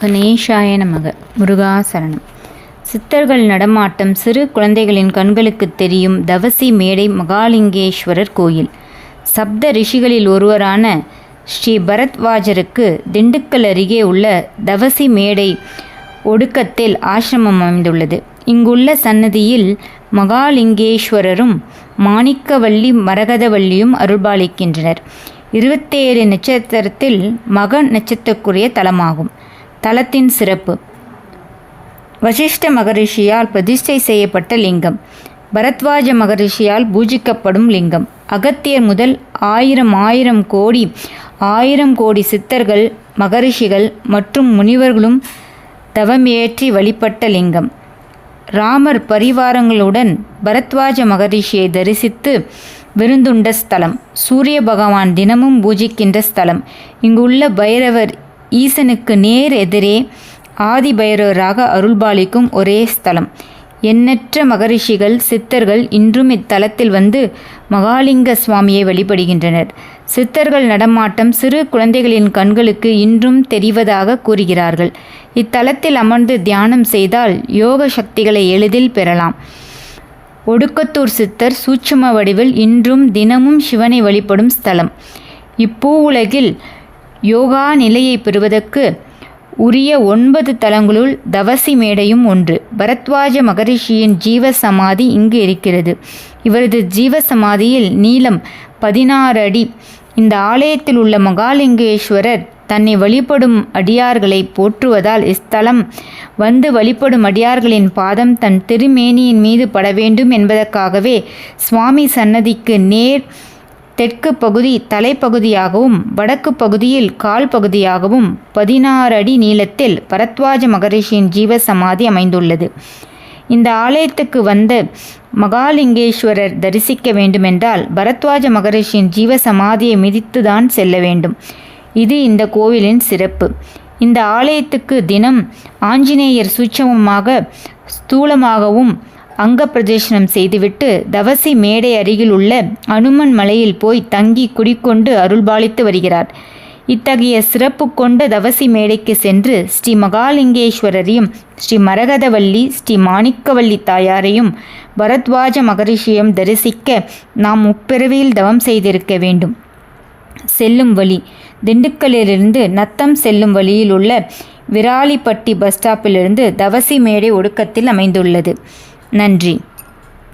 கணேஷாய நமக. முருகாசரணம் சித்தர்கள் நடமாட்டம் சிறு குழந்தைகளின் கண்களுக்கு தெரியும் தவசி மேடை மகாலிங்கேஸ்வரர் கோயில். சப்த ரிஷிகளில் ஒருவரான ஸ்ரீ பரத்வாஜருக்கு திண்டுக்கல் அருகே உள்ள தவசி மேடை ஒடுக்கத்தில் ஆசிரமம் அமைந்துள்ளது. இங்குள்ள சன்னதியில் மகாலிங்கேஸ்வரரும் மாணிக்கவல்லி மரகதவல்லியும் அருள்பாலிக்கின்றனர். இருபத்தேழு நட்சத்திரத்தில் மக நட்சத்திரக்குரிய தலமாகும். தலத்தின் சிறப்பு. வசிஷ்ட மகரிஷியால் பிரதிஷ்டை செய்யப்பட்ட லிங்கம். பரத்வாஜ மகரிஷியால் பூஜிக்கப்படும் லிங்கம். அகத்தியர் முதல் ஆயிரம் ஆயிரம் கோடி ஆயிரம் கோடி சித்தர்கள் மகரிஷிகள் மற்றும் முனிவர்களும் தவமேற்றி வழிபட்ட லிங்கம். ராமர் பரிவாரங்களுடன் பரத்வாஜ மகரிஷியை தரிசித்து விருந்துண்ட ஸ்தலம். சூரிய பகவான் தினமும் பூஜிக்கின்ற ஸ்தலம். இங்குள்ள பைரவர் ஈசனுக்கு நேர் எதிரே ஆதிபைரவராக அருள்பாலிக்கும் ஒரே ஸ்தலம். எண்ணற்ற மகரிஷிகள் சித்தர்கள் இன்றும் இத்தலத்தில் வந்து மகாலிங்க சுவாமியை வழிபடுகின்றனர். சித்தர்கள் நடமாட்டம் சிறு குழந்தைகளின் கண்களுக்கு இன்றும் தெரிவதாக கூறுகிறார்கள். இத்தலத்தில் அமர்ந்து தியானம் செய்தால் யோக சக்திகளை எளிதில் பெறலாம். ஒடுக்கத்தூர் சித்தர் சூட்சும வடிவில் இன்றும் தினமும் சிவனை வழிபடும் ஸ்தலம். இப்பூவுலகில் யோகா நிலையை பெறுவதற்கு உரிய ஒன்பது தலங்களுள் தவசி மேடையும் ஒன்று. பரத்வாஜ மகரிஷியின் ஜீவ சமாதி இங்கு இருக்கிறது. இவரது ஜீவ சமாதியில் நீளம் பதினாறு அடி. இந்த ஆலயத்தில் உள்ள மகாலிங்கேஸ்வரர் தன்னை வழிபடும் அடியார்களை போற்றுவதால் இஸ்தலம் வந்து வழிபடும் அடியார்களின் பாதம் தன் திருமேனியின் மீது பட வேண்டும் என்பதற்காகவே சுவாமி சன்னதிக்கு நேர் தெற்கு பகுதி தலைப்பகுதியாகவும் வடக்கு பகுதியில் கால் பகுதியாகவும் பதினாறு அடி நீளத்தில் பரத்வாஜ மகரிஷியின் ஜீவ சமாதி அமைந்துள்ளது. இந்த ஆலயத்துக்கு வந்த மகாலிங்கேஸ்வரர் தரிசிக்க வேண்டுமென்றால் பரத்வாஜ மகரிஷியின் ஜீவ சமாதியை மிதித்துதான் செல்ல வேண்டும். இது இந்த கோவிலின் சிறப்பு. இந்த ஆலயத்துக்கு தினம் ஆஞ்சநேயர் சூட்சமமாக ஸ்தூலமாகவும் அங்க பிரதேசனம் செய்துவிட்டு தவசி மேடை அருகில் உள்ள அனுமன் மலையில் போய் தங்கி குடிக்கொண்டு அருள்பாலித்து வருகிறார். இத்தகைய சிறப்பு கொண்ட தவசி மேடைக்கு சென்று ஸ்ரீ மகாலிங்கேஸ்வரரையும் ஸ்ரீ மரகதவல்லி ஸ்ரீ மாணிக்கவல்லி தாயாரையும் பரத்வாஜ மகரிஷியும் தரிசிக்க நாம் முப்பிறவியில் தவம் செய்திருக்க வேண்டும். செல்லும் வழி திண்டுக்கல்லிலிருந்து நத்தம் செல்லும் வழியில் உள்ள விராலிப்பட்டி பஸ் ஸ்டாப்பிலிருந்து தவசி மேடை ஒடுக்கத்தில் அமைந்துள்ளது. நன்றி.